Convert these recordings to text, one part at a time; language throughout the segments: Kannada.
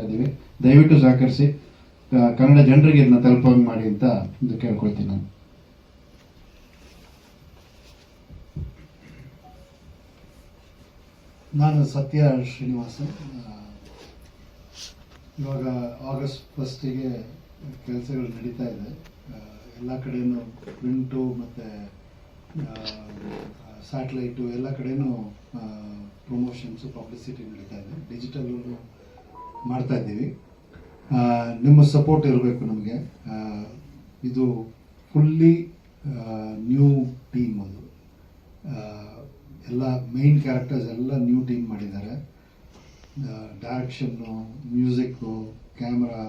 ಇದ್ದೀವಿ. ದಯವಿಟ್ಟು ಸಹಕರಿಸಿ ಕನ್ನಡ ಜನರಿಗೆ ಇದನ್ನ ತಲುಪಂಗೆ ಮಾಡಿ ಅಂತ ಇದು ಕೇಳ್ಕೊಳ್ತೀನಿ ನಾನು. ನಾನು ಸತ್ಯ ಶ್ರೀನಿವಾಸನ್ ಇವಾಗ ಆಗಸ್ಟ್ ಫಸ್ಟಿಗೆ ಕೆಲಸಗಳು ನಡೀತಾ ಇದೆ. ಎಲ್ಲ ಕಡೆನೂ ಪ್ರಿಂಟು ಮತ್ತು ಸ್ಯಾಟಲೈಟು ಎಲ್ಲ ಕಡೆಯೂ ಪ್ರಮೋಷನ್ಸು ಪಬ್ಲಿಸಿಟಿ ನಡೀತಾ ಇದೆ. ಡಿಜಿಟಲಲ್ಲೂ ಮಾಡ್ತಾ ಇದ್ದೀವಿ. ನಿಮ್ಮ ಸಪೋರ್ಟ್ ಇರಬೇಕು ನಮಗೆ. ಇದು ಫುಲ್ಲಿ ನ್ಯೂ ಟೀಮ್ ಅದು. ಎಲ್ಲ ಮೈನ್ ಕ್ಯಾರೆಕ್ಟರ್ಸ್ ಎಲ್ಲ ನ್ಯೂ ಟೀಮ್ ಮಾಡಿದ್ದಾರೆ. ಡೈರೆಕ್ಷನ್ನು ಮ್ಯೂಸಿಕ್ಕು ಕ್ಯಾಮ್ರಾ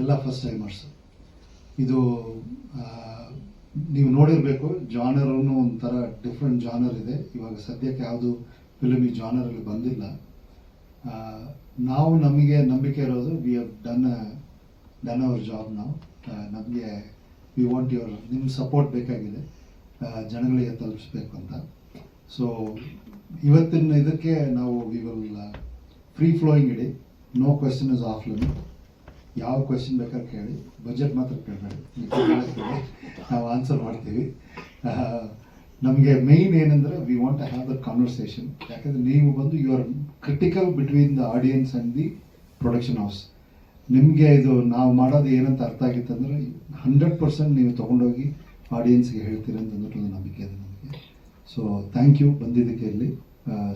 ಎಲ್ಲ ಫಸ್ಟ್ ಟೈಮರ್ಸ್ ಇದು ನೀವು ನೋಡಿರಬೇಕು ಜಾನರೂ ಒಂಥರ ಡಿಫ್ರೆಂಟ್ ಜಾನರ್ ಇದೆ. ಇವಾಗ ಸದ್ಯಕ್ಕೆ ಯಾವುದು ಫಿಲಮ್ ಈ ಜಾನರಲ್ಲಿ ಬಂದಿಲ್ಲ. ನಾವು ನಮಗೆ ನಂಬಿಕೆ ಇರೋದು we have done done our job ನಾವು ನಮಗೆ ವಿ ವಾಂಟ್ ಯುವರ್ ನಿಮ್ಮ ಸಪೋರ್ಟ್ ಬೇಕಾಗಿದೆ. ಜನಗಳಿಗೆ ತಲುಪಿಸ್ಬೇಕು ಅಂತ. ಸೊ ಇವತ್ತಿನ ಇದಕ್ಕೆ ನಾವು we will free flowing ED no question is off limit ಯಾವ ಕ್ವೆಶನ್ ಬೇಕಾದ್ರೆ ಕೇಳಿ. ಬಜೆಟ್ ಮಾತ್ರ ಕೇಳಬೇಡಿ. ಕೇಳಿ ನಾವು ಆನ್ಸರ್ ಮಾಡ್ತೀವಿ. ನಮಗೆ ಮೈನ್ ಏನಂದ್ರೆ we want to have the conversation ಯಾಕಂದರೆ ನೀವು ಬಂದು you are critical between the audience and the production house ನಿಮಗೆ ಇದು ನಾವು ಮಾಡೋದು ಏನಂತ ಅರ್ಥ ಆಗಿತ್ತು ಅಂದರೆ ಹಂಡ್ರೆಡ್ ಪರ್ಸೆಂಟ್ ನೀವು ತೊಗೊಂಡೋಗಿ ಆಡಿಯನ್ಸ್ಗೆ ಹೇಳ್ತೀರ ಅಂತ ಒಂದು ನಂಬಿಕೆ ಇದೆ ನಮಗೆ. ಸೊ ಥ್ಯಾಂಕ್ ಯು ಬಂದಿದ್ದಕ್ಕೆ ಇಲ್ಲಿ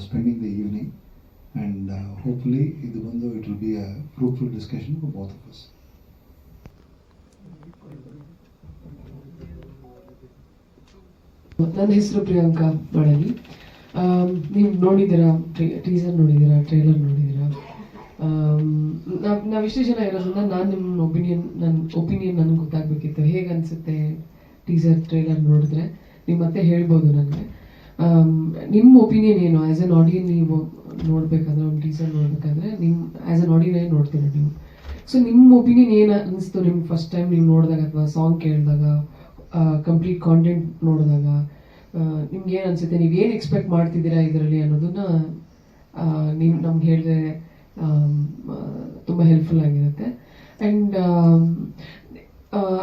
spending the evening and hopefully ಇದು ಬಂದು it will be a fruitful discussion for both of us ನನ್ನ ಹೆಸರು ಪ್ರಿಯಾಂಕಾ ಬಳಲಿ ನೀವು ನೋಡಿದ್ದೀರಾ ಟೀಸರ್ ನೋಡಿದ್ದೀರಾ ಟ್ರೈಲರ್ ನೋಡಿದ್ದೀರಾ? ನಾವು ಇಷ್ಟು ಜನ ಇರೋದ್ರಿಂದ ನಾನು ನಿಮ್ಮ ಒಪಿನಿಯನ್ ನನ್ನ ಒಪಿನಿಯನ್ ನನಗೆ ಗೊತ್ತಾಗಬೇಕಿತ್ತು. ಹೇಗೆ ಅನಿಸುತ್ತೆ ಟೀಸರ್ ಟ್ರೈಲರ್ ನೋಡಿದ್ರೆ? ನೀವು ಮತ್ತೆ ಹೇಳ್ಬೋದು ನನಗೆ ನಿಮ್ಮ ಒಪಿನಿಯನ್ ಏನು? ಆ್ಯಸ್ ಅನ್ ಆಡಿಯನ್ ನೀವು ನೋಡಬೇಕಾದ್ರೆ, ಒಂದು ಟೀಸರ್ ನೋಡಬೇಕಾದ್ರೆ ನಿಮ್ಮ ಆ್ಯಸ್ ಅನ್ ಆಡಿಯನ್ ನೋಡ್ತೀರಾ ನೀವು. ಸೊ ನಿಮ್ಮ ಒಪಿನಿಯನ್ ಏನು ಅನಿಸ್ತು ನಿಮ್ಗೆ ಫಸ್ಟ್ ಟೈಮ್ ನೀವು ನೋಡಿದಾಗ ಅಥವಾ ಸಾಂಗ್ ಕೇಳಿದಾಗ? ಕಂಪ್ಲೀಟ್ ಕಾಂಟೆಂಟ್ ನೋಡಿದಾಗ ನಿಮ್ಗೆ ಏನು ಅನಿಸುತ್ತೆ? ನೀವು ಏನು ಎಕ್ಸ್ಪೆಕ್ಟ್ ಮಾಡ್ತಿದ್ದೀರಾ ಇದರಲ್ಲಿ ಅನ್ನೋದನ್ನ ನೀವು ನಮ್ಗೆ ಹೇಳಿದ್ರೆ ತುಂಬ ಹೆಲ್ಪ್ಫುಲ್ ಆಗಿರುತ್ತೆ. ಆ್ಯಂಡ್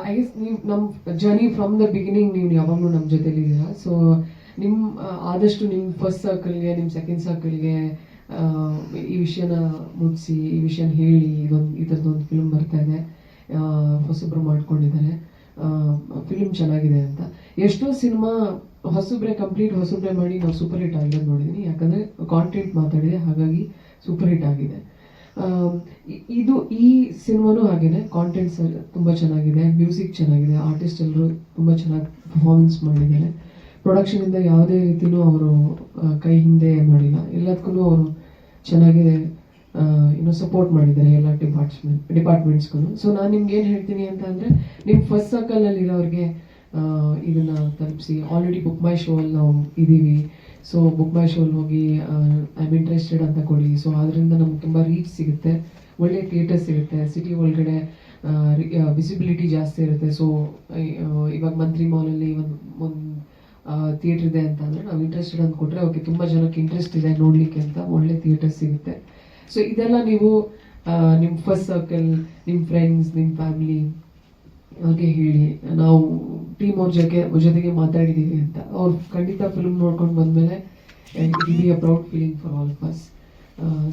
ಐ ಗೆಸ್ ನೀವು ನಮ್ಮ ಜರ್ನಿ ಫ್ರಮ್ ದ ಬಿಗಿನಿಂಗ್ ನೀವು ಯಾವಾಗಲೂ ನಮ್ಮ ಜೊತೆಲಿದ್ದೀರಾ ಸೊ ನಿಮ್ಮ ಆದಷ್ಟು ನಿಮ್ಮ ಫಸ್ಟ್ ಸರ್ಕಲ್ಗೆ ನಿಮ್ಮ ಸೆಕೆಂಡ್ ಸರ್ಕಲ್ಗೆ ಈ ವಿಷಯನ ಮುಗಿಸಿ, ಈ ವಿಷಯನ ಹೇಳಿ, ಇದೊಂದು, ಈ ಥರದ್ದೊಂದು ಫಿಲ್ಮ್ ಬರ್ತಾ ಇದೆ ಹೊಸೊಬ್ಬರು ಮಾಡ್ಕೊಂಡಿದ್ದಾರೆ. ಫಿಲ್ಮ್ ಚೆನ್ನಾಗಿದೆ ಅಂತ. ಎಷ್ಟೋ ಸಿನಿಮಾ ಹೊಸಬ್ರೆ ಕಂಪ್ಲೀಟ್ ಹೊಸಬ್ರೆ ಮಾಡಿ ನಾವು ಸೂಪರ್ ಹಿಟ್ ಆಗಿರೋದು ನೋಡಿದ್ದೀನಿ ಯಾಕಂದರೆ ಕಾಂಟೆಂಟ್ ಮಾತಾಡಿದೆ, ಹಾಗಾಗಿ ಸೂಪರ್ ಹಿಟ್ ಆಗಿದೆ. ಇದು ಈ ಸಿನಿಮಾನೂ ಹಾಗೇನೆ. ಕಾಂಟೆಂಟ್ ತುಂಬ ಚೆನ್ನಾಗಿದೆ. ಮ್ಯೂಸಿಕ್ ಚೆನ್ನಾಗಿದೆ. ಆರ್ಟಿಸ್ಟ್ ಎಲ್ಲರೂ ತುಂಬ ಚೆನ್ನಾಗಿ ಪರ್ಫಾರ್ಮೆನ್ಸ್ ಮಾಡಿದ್ದಾರೆ. ಪ್ರೊಡಕ್ಷನಿಂದ ಯಾವುದೇ ರೀತಿಯೂ ಅವರು ಕೈ ಹಿಂದೆ ಮಾಡಿಲ್ಲ. ಎಲ್ಲದಕ್ಕೂ ಅವರು ಚೆನ್ನಾಗಿ ಇನ್ನೂ ಸಪೋರ್ಟ್ ಮಾಡಿದ್ದಾರೆ ಎಲ್ಲ ಡಿಪಾರ್ಟ್ಮೆಂಟ್ ಡಿಪಾರ್ಟ್ಮೆಂಟ್ಸ್ಗಳು ಸೊ ನಾನು ನಿಮ್ಗೆ ಏನು ಹೇಳ್ತೀನಿ ಅಂತ ಅಂದರೆ ನಿಮ್ಮ ಫಸ್ಟ್ ಸರ್ಕಲಲ್ಲಿ ಇರೋರಿಗೆ ಇದನ್ನ ತಲುಪಿಸಿ. ಆಲ್ರೆಡಿ ಬುಕ್ ಮೈ ಶೋ ಅಲ್ಲಿ ನಾವು ಇದ್ದೀವಿ ಸೊ ಬುಕ್ ಮೈ ಶೋ ಅಲ್ಲಿ ಹೋಗಿ ಐ ಆಮ್ ಇಂಟ್ರೆಸ್ಟೆಡ್ ಅಂತ ಕೊಡಿ. ಸೊ ಅದರಿಂದ ನಮ್ಗೆ ತುಂಬ ರೀಚ್ ಸಿಗುತ್ತೆ. ಒಳ್ಳೆ ಥಿಯೇಟರ್ ಸಿಗುತ್ತೆ. ಸಿಟಿ ಒಳಗಡೆ ವಿಸಿಬಿಲಿಟಿ ಜಾಸ್ತಿ ಇರುತ್ತೆ. ಸೊ ಇವಾಗ ಮಂತ್ರಿ ಮಾಲಲ್ಲಿ ಒಂದು ಒಂದು ಥಿಯೇಟ್ರ್ ಇದೆ ಅಂತ ಅಂದರೆ ನಾವು ಇಂಟ್ರೆಸ್ಟೆಡ್ ಅಂತ ಕೊಟ್ಟರೆ ಓಕೆ ತುಂಬ ಜನಕ್ಕೆ ಇಂಟ್ರೆಸ್ಟ್ ಇದೆ ನೋಡಲಿಕ್ಕೆ ಅಂತ ಒಳ್ಳೆ ಥಿಯೇಟರ್ ಸಿಗುತ್ತೆ. ಸೊ ಇದೆಲ್ಲ ನೀವು ನಿಮ್ಮ ಫಸ್ಟ್ ಸರ್ಕಲ್ ನಿಮ್ಮ ಫ್ರೆಂಡ್ಸ್ ನಿಮ್ಮ ಫ್ಯಾಮಿಲಿ ಅವ್ರಿಗೆ ಹೇಳಿ. ನಾವು ಟೀಮ್ ಅವ್ರ ಜೊತೆ ಜೊತೆಗೆ ಮಾತಾಡಿದ್ದೀವಿ ಅಂತ. ಅವ್ರು ಖಂಡಿತ ಫಿಲ್ಮ್ ನೋಡ್ಕೊಂಡು ಬಂದಮೇಲೆ be a proud feeling for all ಫಸ್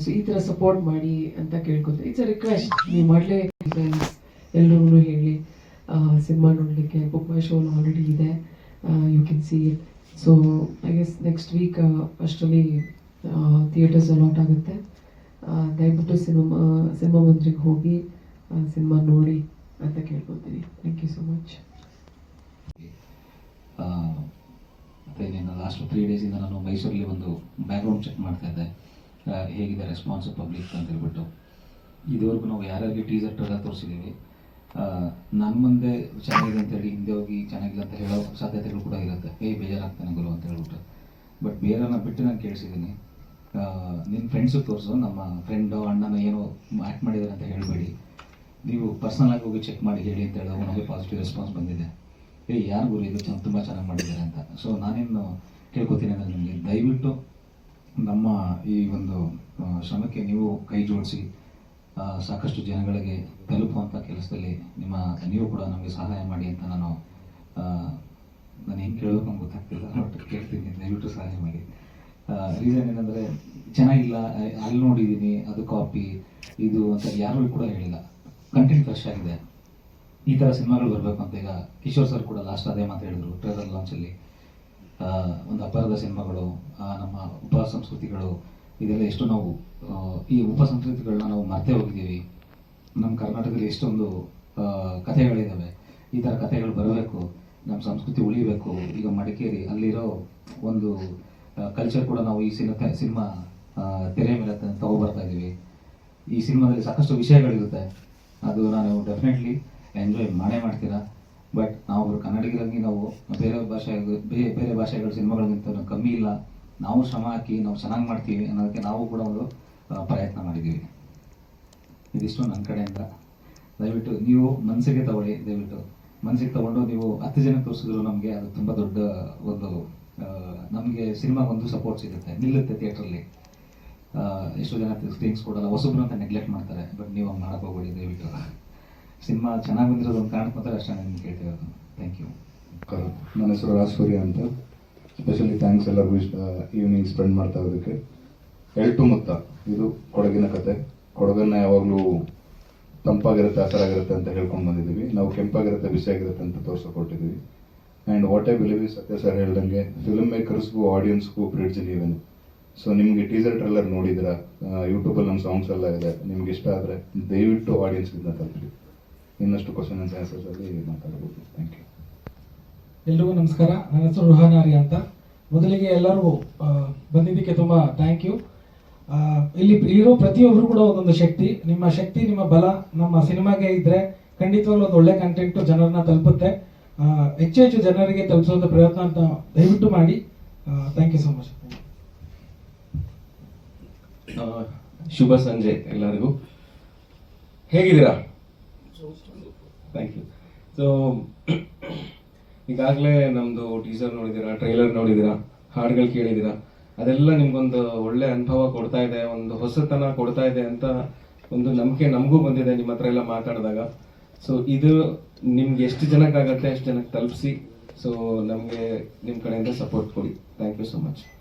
so ಈ ಥರ ಸಪೋರ್ಟ್ ಮಾಡಿ ಅಂತ ಕೇಳ್ಕೊತೀನಿ ಇಟ್ಸ್ ಅ ರಿಕ್ವೆಸ್ಟ್ ನೀವು ಮಾಡಲೇ ಫ್ರೆಂಡ್ಸ್ ಹೇಳಿ. ಸಿನಿಮಾ ನೋಡಲಿಕ್ಕೆ ಬುಕ್ ಮೈ ಶೋ ಆಲ್ರೆಡಿ ಇದೆ you can see it so I guess next week ಅಷ್ಟರಲ್ಲಿ ಥಿಯೇಟರ್ಸ್ ಅಲಾಟ್ ಆಗುತ್ತೆ. ದಯವಿಟ್ಟು ಸಿನಿಮಾ ಸಿನಿಮಾ ಮಂದಿರಿಗೆ ಹೋಗಿ ಸಿನಿಮಾ ನೋಡಿ ಅಂತ ಕೇಳ್ಕೊತೀನಿ ಥ್ಯಾಂಕ್ ಯು ಸೊ ಮಚ್ ಮತ್ತೆ ನೀನು ಲಾಸ್ಟ್ ತ್ರೀ ಡೇಸಿಂದ ನಾನು ಮೈಸೂರಲ್ಲಿ ಒಂದು ಬ್ಯಾಕ್ಗ್ರೌಂಡ್ ಚೆಕ್ ಮಾಡ್ತಾ ಇದ್ದೆ. ಹೇಗಿದೆ ರೆಸ್ಪಾನ್ಸ್ ಪಬ್ಲಿಕ್ ಅಂತ ಹೇಳ್ಬಿಟ್ಟು. ಇದುವರೆಗೂ ನಾವು ಯಾರ್ಯಾರಿಗೆ ಟೀಸರ್ ಟ್ರೈಲರ್ ತೋರಿಸಿದ್ದೀವಿ ನನ್ನ ಮುಂದೆ ಚೆನ್ನಾಗಿದೆ ಅಂತೇಳಿ ಹಿಂದೆ ಹೋಗಿ ಚೆನ್ನಾಗಿಲ್ಲ ಅಂತ ಹೇಳೋ ಸಾಧ್ಯತೆಗಳು ಕೂಡ ಇರುತ್ತೆ. ಏ ಬೇಜಾರಾಗ್ತಾನೆ ಗುರು ಅಂತ ಹೇಳ್ಬಿಟ್ಟು. ಬಟ್ ಬೇರೆಯವ್ರನ್ನ ಬಿಟ್ಟು ನಾನು ಕೇಳಿಸಿದ್ದೀನಿ. ನಿನ್ನ ಫ್ರೆಂಡ್ಸು ತೋರಿಸು, ನಮ್ಮ ಫ್ರೆಂಡು ಅಣ್ಣನ ಏನೋ ಆ್ಯಕ್ಟ್ ಮಾಡಿದ್ದಾರೆ ಅಂತ ಹೇಳಬೇಡಿ. ನೀವು ಪರ್ಸನಲಾಗಿ ಹೋಗಿ ಚೆಕ್ ಮಾಡಿ ಹೇಳಿ ಅಂತ ಹೇಳಿದಾಗ ನನಗೆ ಪಾಸಿಟಿವ್ ರೆಸ್ಪಾನ್ಸ್ ಬಂದಿದೆ. ಏ, ಯಾರು ಗುರು ಇದು? ಚೆನ್ನ ತುಂಬ ಚೆನ್ನಾಗಿ ಮಾಡಿದ್ದಾರೆ ಅಂತ. ಸೊ ನಾನೇನು ಕೇಳ್ಕೊತೀನಿ ಅಂದರೆ ನಿಮಗೆ. ದಯವಿಟ್ಟು ನಮ್ಮ ಈ ಒಂದು ಶ್ರಮಕ್ಕೆ ನೀವು ಕೈ ಜೋಡಿಸಿ ಸಾಕಷ್ಟು ಜನಗಳಿಗೆ ತಲುಪುವಂಥ ಕೆಲಸದಲ್ಲಿ ನಿಮ್ಮ, ನೀವು ಕೂಡ ನಮಗೆ ಸಹಾಯ ಮಾಡಿ ಅಂತ ನಾನು ನಾನು ಕೇಳಬೇಕು ಅಂತ ಗೊತ್ತಾಗ್ತಿಲ್ಲ ಬಟ್ ಕೇಳ್ತೀನಿ. ದಯವಿಟ್ಟು ಸಹಾಯ ಮಾಡಿ. ರೀಸನ್ ಏನಂದರೆ ಚೆನ್ನಾಗಿಲ್ಲ ಅಲ್ಲಿ ನೋಡಿದ್ದೀನಿ ಅದು ಕಾಪಿ ಇದು ಅಂತ ಯಾರು ಕೂಡ ಹೇಳಿಲ್ಲ. ಕಂಟೆಂಟ್ ಫ್ರೆಶ್ ಆಗಿದೆ. ಈ ಥರ ಸಿನಿಮಾಗಳು ಬರಬೇಕು ಅಂತ ಈಗ ಕಿಶೋರ್ ಸರ್ ಕೂಡ ಲಾಸ್ಟ್ ಅದೇ ಮಾತು ಹೇಳಿದ್ರು ಟ್ರೇಲರ್ ಲಾಂಚಲ್ಲಿ ಒಂದು ಅಪರದ ಸಿನಿಮಾಗಳು ನಮ್ಮ ಉಪ ಸಂಸ್ಕೃತಿಗಳು, ಇದೆಲ್ಲ ಎಷ್ಟು ನಾವು ಈ ಉಪ ಸಂಸ್ಕೃತಿಗಳನ್ನ ನಾವು ಮರ್ತೇ ಹೋಗಿದ್ದೀವಿ. ನಮ್ಮ ಕರ್ನಾಟಕದಲ್ಲಿ ಎಷ್ಟೊಂದು ಕಥೆಗಳಿದ್ದಾವೆ ಈ ಥರ ಕಥೆಗಳು ಬರಬೇಕು ನಮ್ಮ ಸಂಸ್ಕೃತಿ ಉಳಿಬೇಕು. ಈಗ ಮಡಿಕೇರಿ ಅಲ್ಲಿರೋ ಒಂದು ಕಲ್ಚರ್ ಕೂಡ ನಾವು ಈ ಸಿನಿಮಾ ಸಿನಿಮಾ ತೆರೆ ಮೇಲೆ ತಗೊಬರ್ತಾ ಇದ್ದೀವಿ ಈ ಸಿನಿಮಾದಲ್ಲಿ ಸಾಕಷ್ಟು ವಿಷಯಗಳಿರುತ್ತೆ. ಅದು ನಾನು ಡೆಫಿನೆಟ್ಲಿ ಎಂಜಾಯ್ ಮಾಡೇ ಮಾಡ್ತೀರಾ? ಬಟ್ ನಾವು ಕನ್ನಡಿಗರಾಗಿ ನಾವು ಬೇರೆ ಭಾಷೆ ಬೇರೆ ಬೇರೆ ಭಾಷೆಗಳ ಸಿನಿಮಾಗಳಿಗಿಂತ ಕಮ್ಮಿ ಇಲ್ಲ. ನಾವು ಶ್ರಮ ಹಾಕಿ ನಾವು ಚೆನ್ನಾಗಿ ಮಾಡ್ತೀವಿ ಅನ್ನೋದಕ್ಕೆ ನಾವು ಕೂಡ ಒಂದು ಪ್ರಯತ್ನ ಮಾಡಿದ್ದೀವಿ. ಇದಿಷ್ಟು ನನ್ನ ಕಡೆಯಿಂದ. ದಯವಿಟ್ಟು ನೀವು ಮನಸ್ಸಿಗೆ ತಗೊಳ್ಳಿ, ದಯವಿಟ್ಟು. ಮನಸ್ಸಿಗೆ ತಗೊಂಡು ನೀವು ಹತ್ತು ಜನ ತೋರಿಸಿದ್ರು ನಮಗೆ ಅದು ತುಂಬ ದೊಡ್ಡ ಒಂದು ನಮಗೆ ಸಿನಿಮಾ ಒಂದು ಸಪೋರ್ಟ್ ಸಿಗುತ್ತೆ, ನಿಲ್ಲುತ್ತೆ ಥಿಯೇಟ್ರಲ್ಲಿ ಎಷ್ಟೋ ಜನ ಸ್ಕ್ರೀನ್ಸ್ ಕೊಡಲ್ಲ, ಹೊಸಬ್ರು ಅಂತ ನೆಗ್ಲೆಕ್ಟ್ ಮಾಡ್ತಾರೆ ಬಟ್ ನೀವು ಹಂಗೆ ಮಾಡಕ್ಕೆ ಹೋಗ್ಬೇಡಿ, ದಯವಿಟ್ಟು. ಸಿನಿಮಾ ಚೆನ್ನಾಗಿ ಬಂದಿರೋದು ಒಂದು ಕಾರಣಕ್ಕೆ ಮಾತ್ರ ಅಷ್ಟೇ ನಾನು ಕೇಳ್ತಿರೋದು ಥ್ಯಾಂಕ್ ಯು ನನ್ನ ಹೆಸರು ರಾಜ್ ಸೂರ್ಯ ಅಂತ. ಸ್ಪೆಷಲಿ ಥ್ಯಾಂಕ್ಸ್ ಎಲ್ಲರಿಗೂ ಇಷ್ಟ ಈವ್ನಿಂಗ್ ಸ್ಪೆಂಡ್ ಮಾಡ್ತಾ ಇರೋದಕ್ಕೆ. ಎಲ್ಟು ಮುತ್ತ ಇದು ಕೊಡಗಿನ ಕತೆ. ಕೊಡಗನ್ನ ಯಾವಾಗಲೂ ತಂಪಾಗಿರುತ್ತೆ, ಹಸರಾಗಿರುತ್ತೆ ಅಂತ ಹೇಳ್ಕೊಂಡು ಬಂದಿದ್ದೀವಿ. ನಾವು ಕೆಂಪಾಗಿರುತ್ತೆ, ಬಿಸಿಯಾಗಿರುತ್ತೆ ಅಂತ ತೋರಿಸ್ಕೊಟ್ಟಿದ್ದೀವಿ and what I believe Satya sir ಹೇಳ್ದಂಗೆ ಫಿಲ್ಮ್ ಮೇಕರ್ಸ್ಗೂ ಆಡಿಯನ್ಸ್ಗೂ ಬ್ರಿಡ್ಜ್ ನೀವೇನು ಸೊ ನಿಮಗೆ ಟೀಸರ್ ಟ್ರೈಲರ್ ನೋಡಿದ್ರ ಯೂಟ್ಯೂಬಲ್ಲಿ ನಮ್ಮ ಸಾಂಗ್ಸ್ ಎಲ್ಲ ಇದೆ. ನಿಮ್ಗೆ ಇಷ್ಟ ಆದರೆ ದಯವಿಟ್ಟು ಆಡಿಯನ್ಸ್ಗಿಂತ ತಲುಪಿ ಇನ್ನಷ್ಟು ಕ್ವಶನ್ ಆ್ಯಂಡ್ ಆನ್ಸರ್ಸಲ್ಲಿ ಮಾತಾಡ್ಬೋದು. ಥ್ಯಾಂಕ್ ಯು ಎಲ್ರಿಗೂ ನಮಸ್ಕಾರ. ನನ್ನ ಹೆಸರು ರುಹಾನಾರಿ ಅಂತ. ಮೊದಲಿಗೆ ಎಲ್ಲರೂ ಬಂದಿದ್ದಕ್ಕೆ ತುಂಬ ಥ್ಯಾಂಕ್ ಯು ಇಲ್ಲಿ ಇರೋ ಪ್ರತಿಯೊಬ್ಬರು ಕೂಡ ಒಂದೊಂದು ಶಕ್ತಿ. ನಿಮ್ಮ ಶಕ್ತಿ, ನಿಮ್ಮ ಬಲ ನಮ್ಮ ಸಿನಿಮಾಗೆ ಇದ್ದರೆ ಖಂಡಿತವಾಗ್ಲೂ ಒಂದು ಒಳ್ಳೆ ಕಂಟೆಂಟ್ ಜನರನ್ನ ತಲುಪುತ್ತೆ. ಹೆಚ್ಚು ಹೆಚ್ಚು ಜನರಿಗೆ ತಲುಪಿಸುವಂಥ ಪ್ರಯತ್ನ ಅಂತ ದಯವಿಟ್ಟು ಮಾಡಿ. ಥ್ಯಾಂಕ್ ಯು ಸೊ ಮಚ್ ಶುಭ ಸಂಜೆ ಎಲ್ಲರಿಗೂ. ಹೇಗಿದ್ದೀರಾ? ಥ್ಯಾಂಕ್ ಯು ಸೊ ಈಗಾಗಲೇ ನಮ್ಮದು ಟೀಸರ್ ನೋಡಿದ್ದೀರಾ ಟ್ರೈಲರ್ ನೋಡಿದ್ದೀರಾ, ಹಾಡುಗಳು ಕೇಳಿದ್ದೀರಾ, ಅದೆಲ್ಲ ನಿಮ್ಗೊಂದು ಒಳ್ಳೆ ಅನುಭವ ಕೊಡ್ತಾ ಇದೆ, ಒಂದು ಹೊಸತನ ಕೊಡ್ತಾ ಇದೆ ಅಂತ ಒಂದು ನಂಬಿಕೆ ನಮಗೂ ಬಂದಿದೆ ನಿಮ್ಮ ಹತ್ರ ಎಲ್ಲ ಮಾತಾಡಿದಾಗ. ಸೊ ಇದು ನಿಮ್ಗೆ ಎಷ್ಟು ಜನಕ್ಕಾಗತ್ತೆ ಅಷ್ಟು ಜನಕ್ಕೆ ತಲುಪಿಸಿ. ಸೊ ನಮಗೆ ನಿಮ್ಮ ಕಡೆಯಿಂದ ಸಪೋರ್ಟ್ ಕೊಡಿ. Thank you so much